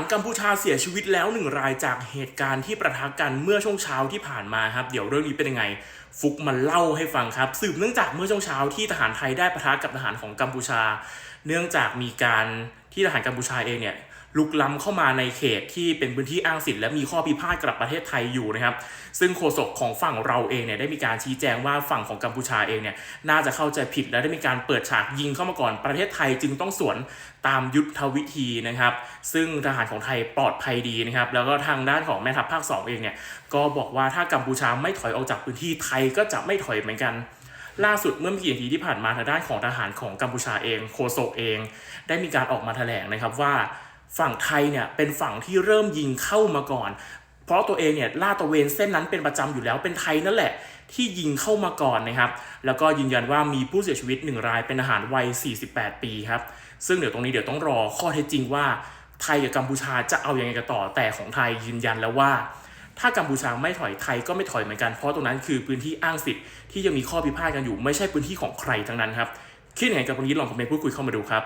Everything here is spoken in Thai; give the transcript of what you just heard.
ารกัมพูชาเสียชีวิตแล้วหนึ่งรายจากเหตุการณ์ที่ประทะกันเมื่อช่วงเช้าที่ผ่านมาครับ เดี๋ยวเรื่องนี้เป็นยังไง ฟุกมันเล่าให้ฟังครับ สืบเนื่องจากเมื่อช่วงเช้าที่ทหารไทยได้ประทะกับทหารของกัมพูชา เนื่องจากมีการ ที่ทหารกัมพูชาเองเนี่ยลุกล้ำเข้ามาในเขตที่เป็นพื้นที่อ้างสิทธิ์และมีข้อพิพาทกับประเทศไทยอยู่นะครับ ซึ่งโฆษกของฝั่งเราเองเนี่ยได้มีการชี้แจงว่าฝั่งของกัมพูชาเองเนี่ยน่าจะเข้าใจผิดและได้มีการเปิดฉากยิงเข้ามาก่อนประเทศไทยจึงต้องสวนตามยุทธวิธีนะครับ ซึ่งทหารของไทยปลอดภัยดีนะครับ แล้วก็ทางด้านของแม่ทัพภาคสองเองเนี่ยก็บอกว่าถ้ากัมพูชาไม่ถอยออกจากพื้นที่ไทยก็จะไม่ถอยเหมือนกัน ล่าสุดเมื่อไม่กี่นาทีที่ผ่านมาทางด้านของทหารของกัมพูชาเองโคโซกเอง ได้มีการออกมาแถลงนะครับว่าฝั่งไทยเนี่ยเป็นฝั่งที่เริ่มยิงเข้ามาก่อน เพราะตัวเองเนี่ยล่าตะเวนเส้นนั้นเป็นประจำอยู่แล้วเป็นไทยนั่นแหละที่ยิงเข้ามาก่อนนะครับ แล้วก็ยืนยันว่ามีผู้เสียชีวิตหนึ่งรายเป็นทหารวัย 48 ปีครับ ซึ่งเดี๋ยวตรงนี้เดี๋ยวต้องรอข้อเท็จจริงว่าไทยกับกัมพูชาจะเอาอยัางไงกันต่อแต่ของไทยยืนยันแล้วว่า ถ้ากัมพูชาไม่ถอยไทยก็ไม่ถอยเหมือนกันเพราะตรงนั้นคือพื้นที่อ้างสิทธิ์ที่ยังมีข้อพิพาทกันอยู่ไม่ใช่พื้นที่ของใครทั้งนั้นครับคิดยังไงกับตรงนี้ลองคอมเมนต์พูดคุยเข้ามาดูครับ